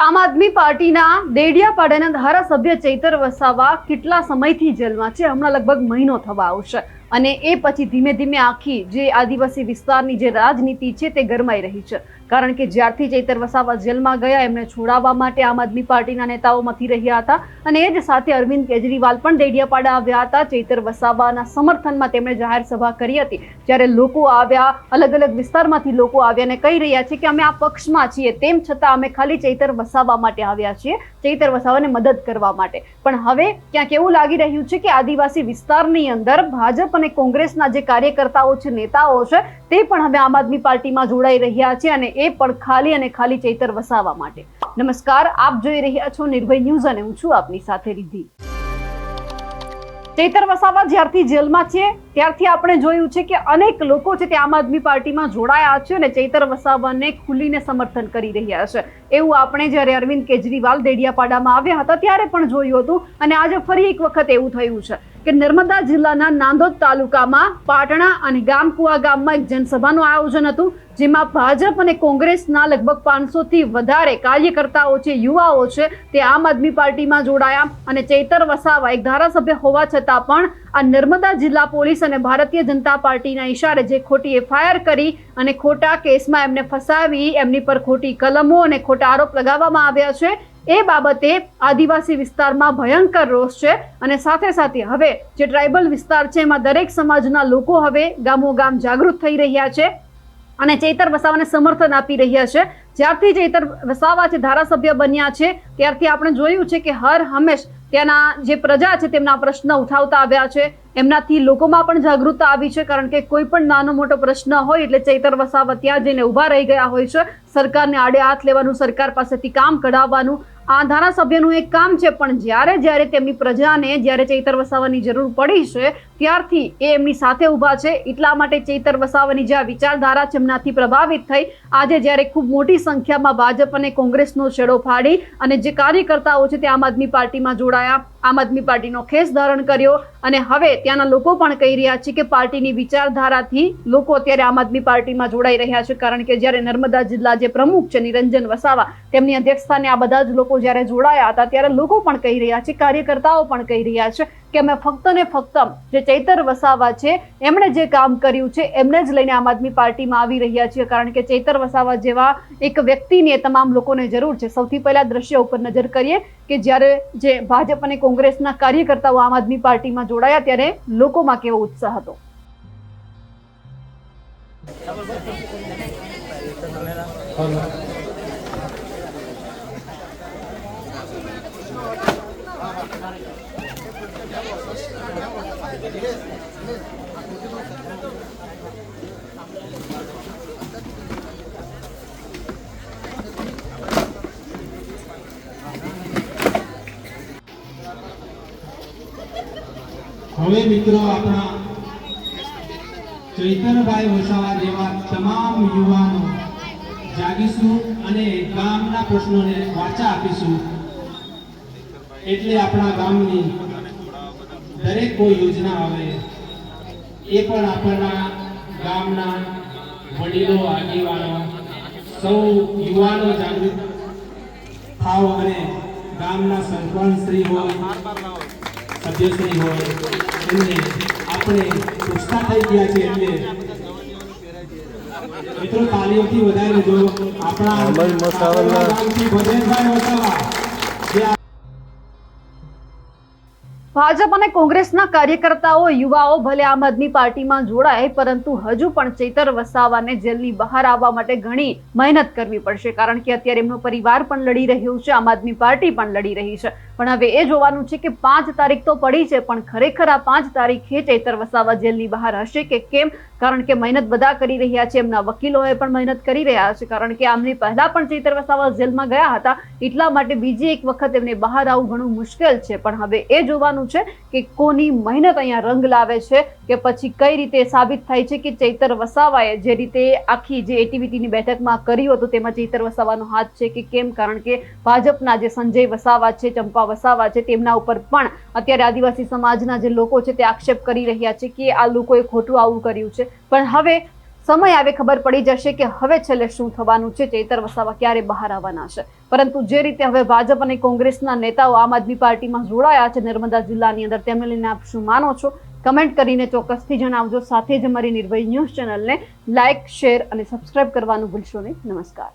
આમ આદમી પાર્ટીના દેડિયાપાડાના ધારાસભ્ય ચૈતર વસાવા કેટલા સમયથી જેલમાં છે? હમણાં લગભગ મહિનો થવા આવશે. અને એ પછી ધીમે ધીમે આખી જે આદિવાસી વિસ્તારની જે રાજનીતિ છે તે ગરમાઈ રહી છે. કારણ કે જ્યારથી ચૈતર વસાવા જેલમાં ગયા, એમને છોડાવવા માટે આમ આદમી પાર્ટીના નેતાઓ મથી રહ્યા હતા. અને એ જ સાથે અરવિંદ કેજરીવાલ પણ દેડિયાપાડા આવ્યા હતા. ચૈતર વસાવાના સમર્થનમાં તેમણે જાહેર સભા કરી હતી. જ્યારે લોકો આવ્યા, અલગ અલગ વિસ્તારમાંથી લોકો આવ્યા અને કહી રહ્યા છે કે અમે આ પક્ષમાં છીએ. તેમ છતાં અમે ખાલી ચૈતર વસાવા માટે આવ્યા છીએ. ચૈતર વસાવાને મદદ કરવા માટે. પણ હવે ક્યાંક એવું લાગી રહ્યું છે કે આદિવાસી વિસ્તારની અંદર ભાજપ અને કોંગ્રેસના જે કાર્યકર્તાઓ છે, નેતાઓ છે, તે પણ હવે આમ આદમી પાર્ટીમાં જોડાઈ રહ્યા છે અને એ પણ ખાલી અને ખાલી ચૈતર વસાવા માટે. નમસ્કાર, આપ જોઈ રહ્યા છો નિર્ભય ન્યૂઝ અને હું છું આપની સાથે રીધી ચૈતર વસાવા જ્યારથી જેલમાં છે ત્યારથી આપણે જોયું છે કે અનેક લોકો છે તે આમ આદમી પાર્ટીમાં જોડાયા છે અને ચૈતર વસાવાને ખુલીને સમર્થન કરી રહ્યા છે. એવું આપણે જ્યારે અરવિંદ કેજરીવાલ દેડિયાપાડામાં આવ્યા હતા ત્યારે પણ જોયું હતું અને આજે ફરી એક વખત એવું થયું છે કે નર્મદા જિલ્લાના નાંદોદ તાલુકામાં પાટણા અને ગામકુવા ગામમાં એક જનસભાનું આયોજન હતું જેમાં ભાજપ અને કોંગ્રેસના લગભગ પાંચસો થી વધારે કાર્યકર્તાઓ છે, યુવાઓ છે તે આમ આદમી પાર્ટીમાં જોડાયા અને ચૈતર વસાવા એક ધારાસભ્ય હોવા છતાં પણ આ નર્મદા જિલ્લા પોલીસ અને ભારતીય જનતા પાર્ટીના ઇશારે જે ખોટી એફઆઈઆર કરી અને ખોટા કેસમાં એમને ફસાવી, એમની પર ખોટી કલમો અને ખોટા આરોપ લગાવવામાં આવ્યા છે, એ બાબતે આદિવાસી વિસ્તારમાં ભયંકર રોષ છે અને સાથે સાથે હવે જે ટ્રાઇબલ વિસ્તાર છે, એમાં દરેક સમાજના લોકો હવે ગામો ગામ જાગૃત થઈ રહ્યા છે અને ચૈતર વસાવાને સમર્થન આપી રહ્યા છે. જ્યારથી ચૈતર વસાવા છે ધારાસભ્ય બન્યા છે, ત્યારથી આપણે જોયું છે કે હર હંમેશ ત્યાંના જે પ્રજા છે તેમના પ્રશ્ન ઉઠાવતા આવ્યા છે. એમનાથી લોકોમાં પણ જાગૃતતા આવી છે કારણ કે કોઈ પણ નાનો મોટો પ્રશ્ન હોય એટલે ચૈતર વસાવા ત્યાં જઈને ઊભા રહી ગયા હોય છે. સરકારને આડે હાથ લેવાનું, સરકાર પાસેથી કામ કઢાવવાનું. આ ધારાસભ્યનું એક કામ છે, પણ જ્યારે જ્યારે તેમની પ્રજાને જ્યારે ચૈતર વસાવાની જરૂર પડી છે ત્યારથી એ એમની સાથે ઊભા છે. એટલા માટે ચેતર વસાવાની જે આ વિચારધારા છે એમનાથી પ્રભાવિત થઈ. આજે જ્યારે ખૂબ મોટી સંખ્યામાં ભાજપ અને કોંગ્રેસનો છેડો ફાડી અને જે કાર્યકર્તાઓ છે તે આમ આદમી પાર્ટીમાં જોડાયા. આમ આદમી પાર્ટીનો ખેસ ધારણ કર્યો અને હવે ત્યાંના લોકો પણ કહી રહ્યા છે કે પાર્ટીની વિચારધારાથી લોકો અત્યારે આમ આદમી પાર્ટીમાં જોડાઈ રહ્યા છે. કારણ કે જ્યારે નર્મદા જિલ્લા જે પ્રમુખ છે નિરંજન વસાવા, તેમની અધ્યક્ષસ્થાને આ બધા જ લોકો જ્યારે જોડાયા હતા ત્યારે લોકો પણ કહી રહ્યા છે, કાર્યકર્તાઓ પણ કહી રહ્યા છે કે અમે ફક્ત ને ફક્ત જે ચૈતર વસાવા છે, એમણે જે કામ કર્યું છે, એમને જ લઈને આમ આદમી પાર્ટીમાં આવી રહ્યા છીએ. કારણ કે ચૈતર વસાવા જેવા એક વ્યક્તિની તમામ લોકોને જરૂર છે. સૌથી પહેલા દ્રશ્ય ઉપર નજર કરીએ કે જ્યારે જે ભાજપ અને કોંગ્રેસના કાર્યકર્તાઓ આમ આદમી પાર્ટીમાં જોડાયા ત્યારે લોકોમાં કેવો ઉત્સાહ હતો. હવે મિત્રો આપણા ચૈતનભાઈ વસાવા જેવા તમામ યુવાનો જાગીશું અને ગામના પ્રશ્નોને વાચા આપીશું. એટલે આપણા ગામની દરેક કોઈ યોજના આવે એ પણ આપણા ગામના વડીલો આગેવાનો સૌ યુવાનો જાગૃત થાવ અને ગામના સરપંચશ્રી હોય સભ્યશ્રી હોય એમને આપણે પૂછતા થઈ ગયા છે એટલે મિત્રો તાલીઓથી વધારે જો આપણા ગામથી ભજનભાઈ વસાવા ભાજપ અને કોંગ્રેસના કાર્યકર્તાઓ, યુવાઓ ભલે આમ આદમી પાર્ટીમાં જોડાય, પરંતુ હજુ પણ ચૈતર વસાવાને જેલની બહાર આવવા માટે ઘણી મહેનત કરવી પડશે, કારણ કે અત્યારે એમનો પરિવાર પણ લડી રહ્યું છે, આમ આદમી પાર્ટી પણ લડી રહી છે. પણ હવે એ જોવાનું છે કે પાંચ તારીખ તો પડી છે, પણ ખરેખર આ પાંચ તારીખે ચૈતર વસાવા જેલની બહાર હશે કે કેમ? કારણ કે મહેનત બધા કરી રહ્યા છે, એમના વકીલોએ પણ મહેનત કરી રહ્યા છે, કારણ કે આમની પહેલા પણ ચૈતર વસાવા જેલમાં ગયા હતા, એટલા માટે બીજી એક વખત એમને બહાર આવવું ઘણું મુશ્કેલ છે. પણ હવે એ જોવાનું છે કે કોની મહેનત અહીંયા રંગ લાવે છે, કે પછી કઈ રીતે સાબિત થાય છે કે ચૈતર વસાવાએ જે રીતે આખી જે એટીવીટીની બેઠકમાં કર્યું હતું, તેમાં ચૈતર વસાવાનો હાથ છે કે કેમ? કારણ કે ભાજપના જે સંજય વસાવા છે, ચંપા વસાવા છે તેમના ઉપર પણ અત્યારે આદિવાસી સમાજના જે લોકો છે તે આક્ષેપ કરી રહ્યા છે કે આ લોકોએ ખોટું આવું કર્યું છે. પણ હવે સમય આવે ખબર પડી જશે કે હવે છેલ્લે શું થવાનું છે ચેતર વસાવા ક્યારે બહાર આવવાના છે. પરંતુ જે રીતે હવે ભાજપ અને કોંગ્રેસના નેતાઓ આમ આદમી પાર્ટીમાં જોડાયા છે નર્મદા જિલ્લાની અંદર, તેમને લઈને આપ શું માનો છો? કમેન્ટ કરીને ચોક્કસથી જણાવજો. સાથે જ અમારી નિર્ભય ન્યૂઝ ચેનલને લાઇક શેર અને સબસ્ક્રાઇબ કરવાનું ભૂલશો નહીં. નમસ્કાર.